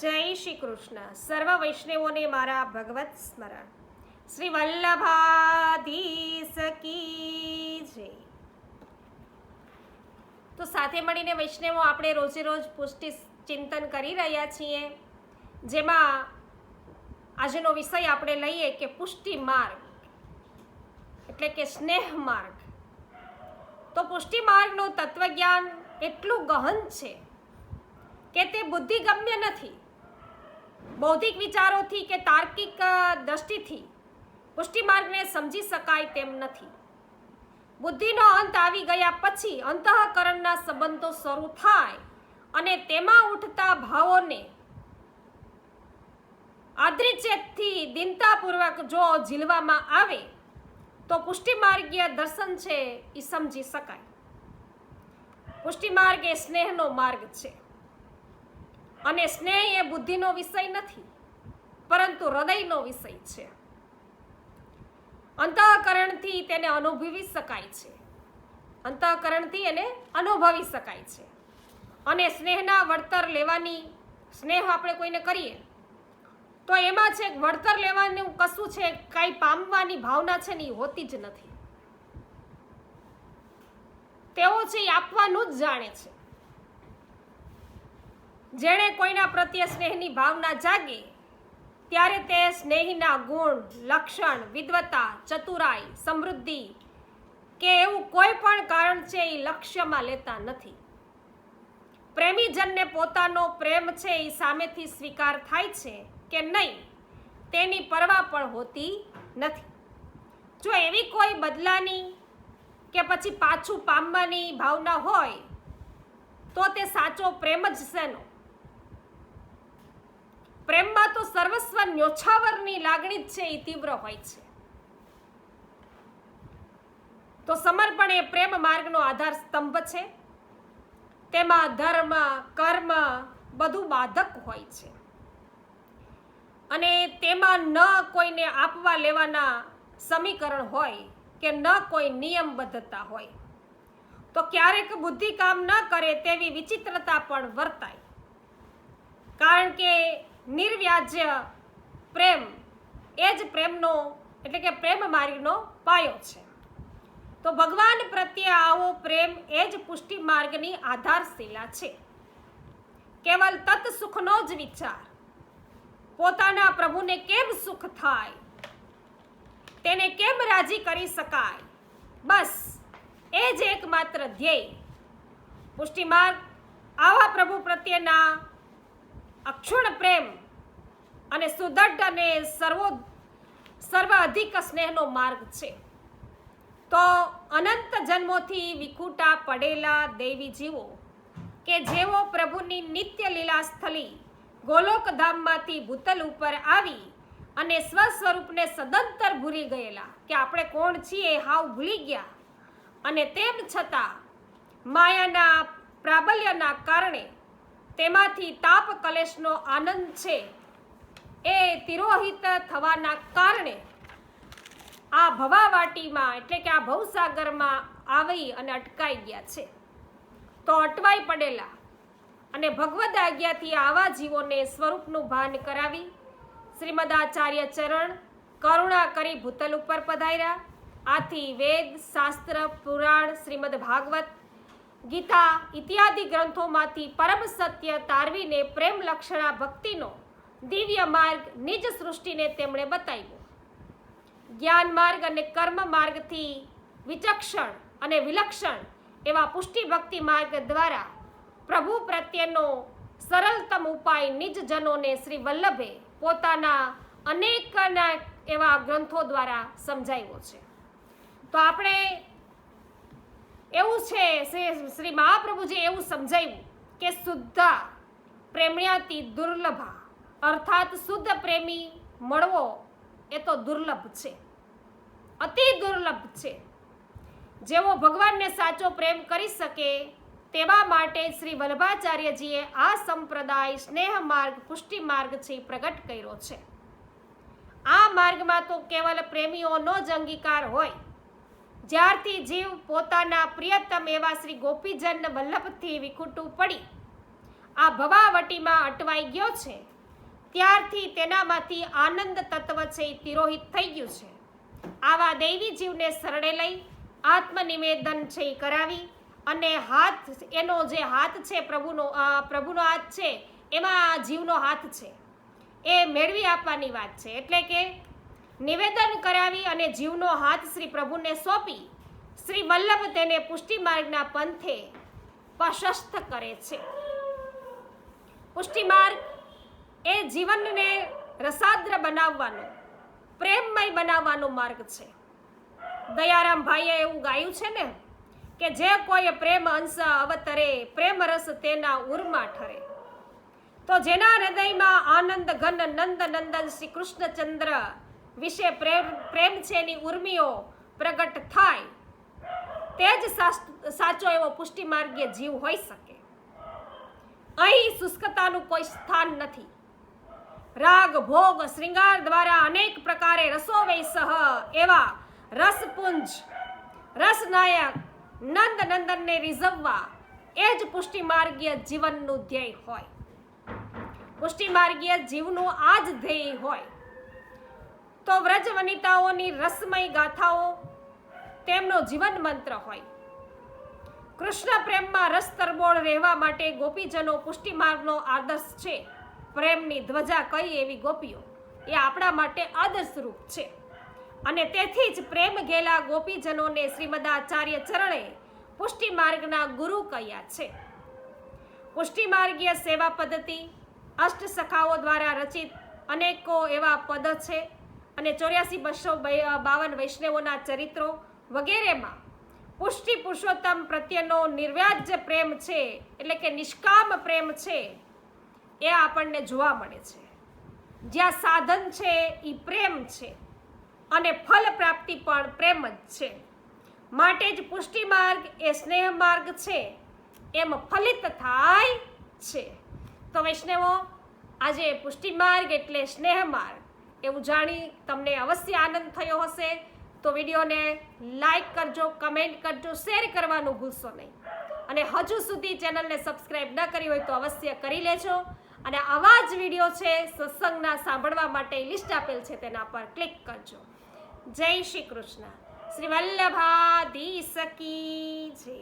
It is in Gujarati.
જય શ્રી કૃષ્ણ. સર્વ વૈષ્ણવોને મારા ભગવત સ્મરણ. શ્રી વલ્લભાધીશ કી જય. તો સાથે મળીને વૈષ્ણવો આપણે રોજે રોજ પુષ્ટિ ચિંતન કરી રહ્યા છીએ. જેમાં આજનો વિષય આપણે લઈએ કે પુષ્ટિ માર્ગ, એટલે કે સ્નેહ માર્ગ. તો પુષ્ટિ માર્ગનું તત્વજ્ઞાન એટલું ગહન છે કે તે બુદ્ધિગમ્ય નથી. બૌદ્ધિક વિચારોથી કે તાર્કિક દ્રષ્ટિથી પુષ્ટિમાર્ગને સમજી શકાય તેમ નથી. બુદ્ધિનો અંત આવી ગયા પછી અંતઃકરણના સંબંધો શરૂ થાય અને તેમાં ઉઠતા ભાવોને આદ્રિચેતથી દિનતાપૂર્વક જો ઝીલવામાં આવે, તો પુષ્ટિમાર્ગીય દર્શન છે એ સમજી શકાય. પુષ્ટિમાર્ગ એ સ્નેહનો માર્ગ છે. અને સ્નેહ એ બુદ્ધિનો વિષય નથી, પરંતુ હૃદયનો વિષય છે. અંતઃકરણથી તેને અનુભવી શકાય છે. અંતઃકરણથી એને અનુભવી શકાય છે. અને સ્નેહના વળતર લેવાની, સ્નેહ આપણે કોઈને કરીએ, તો એમાં છે વળતર લેવાનું કશું છે, કાંઈ પામવાની ભાવના છે ને એ હોતી જ નથી. તેઓ છે એ આપવાનું જ જાણે છે. જેણે કોઈના પ્રત્યે સ્નેહની ભાવના જાગે, ત્યારે તે સ્નેહીના ગુણ, લક્ષણ વિદ્વતા ચતુરાઈ, સમૃદ્ધિ કે એવું કોઈ પણ કારણ છે એ લક્ષ્યમાં લેતા નથી. પ્રેમીજનને પોતાનો પ્રેમ છે એ સામેથી સ્વીકાર થાય છે કે નહીં, તેની પરવા પણ હોતી નથી. જો એવી કોઈ બદલાની કે પછી પાછું પામવાની ભાવના હોય, તો તે સાચો પ્રેમ જ શેનો? પ્રેમમાં તો સર્વસ્વ ન્યોછાવરની લાગણી જ છે એ તીવ્ર હોય છે. તો સમર્પણ એ પ્રેમ માર્ગનો આધાર સ્તંભ છે. તેમાં ધર્મ, કર્મ બધું બાધક હોય છે. અને તેમાં ન કોઈને આપવા લેવાના સમીકરણ હોય કે ન કોઈ નિયમબદ્ધતા હોય, તો ક્યારેક બુદ્ધિ કામ ન કરે તેવી વિચિત્રતા પણ વર્તાય. કારણ કે નિર્વ્યાજ્ય પ્રેમ. એ જ પ્રેમનો, એટલે કે પ્રેમ માર્ગનો પાયો છે. તો ભગવાન પ્રત્યે આવો પ્રેમ એ જ પુષ્ટિ માર્ગની આધારશિલા છે. કેવલ તત સુખનો જ વિચાર. પોતાના પ્રભુને કેમ સુખ થાય? તેને કેમ રાજી કરી શકાય? બસ, એ જ એકમાત્ર ધ્યેય. પુષ્ટિ માર્ગ આવા પ્રભુ પ્રત્યેના અક્ષુણ પ્રેમ અને સુદૃઢ અને સર્વો સર્વ અધિક સ્નેહનો માર્ગ છે. તો અનંત જન્મોથી વિખૂટા પડેલા દેવી જીવો કે જેઓ પ્રભુની નિત્ય લીલા સ્થલી ગોલોકધામમાંથી ભૂતલ ઉપર આવી અને સ્વ સ્વરૂપને સદંતર ભૂલી ગયેલા કે આપણે કોણ છીએ હાવ ભૂલી ગયા. અને તેમ છતાં માયાના પ્રાબલ્યના કારણે તેમાંથી તાપ કલેશનો આનંદ છે. એ તિરોહિત થવાના કારણે આ ભવાવાટીમાં, એટલે કે આ ભવસાગરમાં આવી અને અટકાઈ ગયા છે. તો અટવાઈ પડેલા અને ભગવદ આજ્ઞાથી આવા જીવોને સ્વરૂપનું ભાન કરાવી શ્રીમદ આચાર્ય ચરણ કરુણા કરી ભૂતલ ઉપર પધાર્યા. આથી વેદ, શાસ્ત્ર, પુરાણ, શ્રીમદ ભાગવત ગીતા ઇત્યાદિ ગ્રંથોમાંથી પરમ સત્ય તારવીને પ્રેમ લક્ષણા ભક્તિનો દિવ્ય માર્ગ નિજ સૃષ્ટિને તેમણે બતાવ્યો. જ્ઞાન માર્ગ અને કર્મ માર્ગથી વિચક્ષણ અને વિલક્ષણ એવા પુષ્ટિ ભક્તિ માર્ગ દ્વારા પ્રભુ પ્રત્યેનો સરળતમ ઉપાય નિજ જનોને શ્રી વલ્લભે પોતાના અનેકના એવા ગ્રંથો દ્વારા સમજાવ્યો છે. તો આપણે એવું છે, શ્રી મહાપ્રભુજી એવું સમજાવ્યું કે શુદ્ધા પ્રેમ્યાતિ દુર્લભા, અર્થાત શુદ્ધ પ્રેમી મળવો એ તો દુર્લભ છે. અતિ દુર્લભ છે. જેવો ભગવાનને સાચો પ્રેમ કરી શકે, તેવા માટે શ્રી વલ્ભાચાર્યજીએ આ સંપ્રદાય સ્નેહ માર્ગ, પુષ્ટિ માર્ગ છે પ્રગટ કર્યો છે. આ માર્ગમાં તો કેવલ પ્રેમીઓનો જ અંગીકાર હોય જ્યારથી જીવ પોતાના પ્રિયતમ એવા શ્રી ગોપીજન વલ્લભથી વિખૂટું પડી. આ ભવાવટીમાં અટવાઈ ગયો છે. ત્યારથી તેનામાંથી આનંદ તત્વ છે એ તિરોહિત થઈ ગયું છે. આવા દૈવી જીવને શરણે લઈ આત્મનિવેદન છે એ કરાવી અને હાથ એનો જે હાથ છે પ્રભુનો પ્રભુનો હાથ છે, એમાં જીવનો હાથ છે. એ મેળવી આપવાની વાત છે. એટલે કે નિવેદન કરાવી અને જીવનો હાથ શ્રી પ્રભુને સોંપી શ્રી વલ્લભ તેને પુષ્ટિમાર્ગના પંથે પ્રશસ્ત કરે છે. પુષ્ટિમાર્ગ એ જીવનને રસાદ્ર બનાવવાનો, પ્રેમમય બનાવવાનો માર્ગ છે. દયારામ ભાઈએ એવું ગાયું છે ને કે જે કોઈ પ્રેમ અંશ અવતરે, પ્રેમ રસ તેના ઉરમાં ઠરે. તો જેના હૃદયમાં આનંદ ઘન નંદ નંદન શ્રી કૃષ્ણચંદ્ર વિશે પ્રેમ પ્રેમ છે એની ઉર્મિઓ પ્રગટ થાય. તે જ સાચો એવો પુષ્ટિ માર્ગીય જીવ હોઈ શકે. અહીં શુષ્કતાનું કોઈ સ્થાન નથી. રાગ, ભોગ શ્રૃંગાર દ્વારા અનેક પ્રકારે રસોવૈ સહ એવા રસપુંજ, રસનાયક નંદ નંદનને રીઝવવા એ જ પુષ્ટિ માર્ગીય જીવનનું ધ્યેય હોય. પુષ્ટિ માર્ગીય જીવનું આ જ ધ્યેય હોય. તો વ્રજ વનિતાઓની રસમય ગાથાઓ તેમનો જીવન મંત્ર હોય. કૃષ્ણ પ્રેમમાં રસ તરબોળ રહેવા માટે ગોપીજનો પુષ્ટિ માર્ગનો આદર્શ છે. પ્રેમની ધ્વજા કઈ એવી ગોપીઓ? એ આપણા માટે આદર્શરૂપ છે. અને તેથી જ પ્રેમ ગેલા ગોપીજનોને શ્રીમદાચાર્ય ચરણે પુષ્ટિ માર્ગના ગુરુ કહ્યા છે. પુષ્ટિ માર્ગીય સેવા પદ્ધતિ અષ્ટ સખાઓ દ્વારા રચિત અનેકો એવા પદ છે. અને ચોર્યાસી બસો બાવન વૈષ્ણવોના ચરિત્રો વગેરેમાં પુષ્ટિ પુરુષોત્તમ પ્રત્યેનો નિર્વ્યાજ્ય પ્રેમ છે, એટલે કે નિષ્કામ પ્રેમ છે, એ આપણને જોવા મળે છે. જ્યાં સાધન છે એ પ્રેમ છે, અને ફલ પ્રાપ્તિ પણ પ્રેમ જ છે. માટે જ પુષ્ટિ માર્ગ એ સ્નેહ માર્ગ છે, એમ ફલિત થાય છે. તો વૈષ્ણવો, આજે પુષ્ટિ માર્ગ એટલે સ્નેહ માર્ગ. એવું જાણી તમને અવશ્ય આનંદ થયો હશે. તો વિડીયોને લાઈક કરજો, કમેન્ટ કરજો, શેર કરવાનું ભૂલશો નહીં. અને હજુ સુધી ચેનલને સબસ્ક્રાઈબ ન કરી હોય તો અવશ્ય કરી લેજો. અને આવા જ વીડિયો છે સત્સંગના સાંભળવા માટે લિસ્ટ આપેલ છે તેના પર ક્લિક કરજો. જય શ્રી કૃષ્ણ. શ્રી વલ્લભાધીશ સકી જય.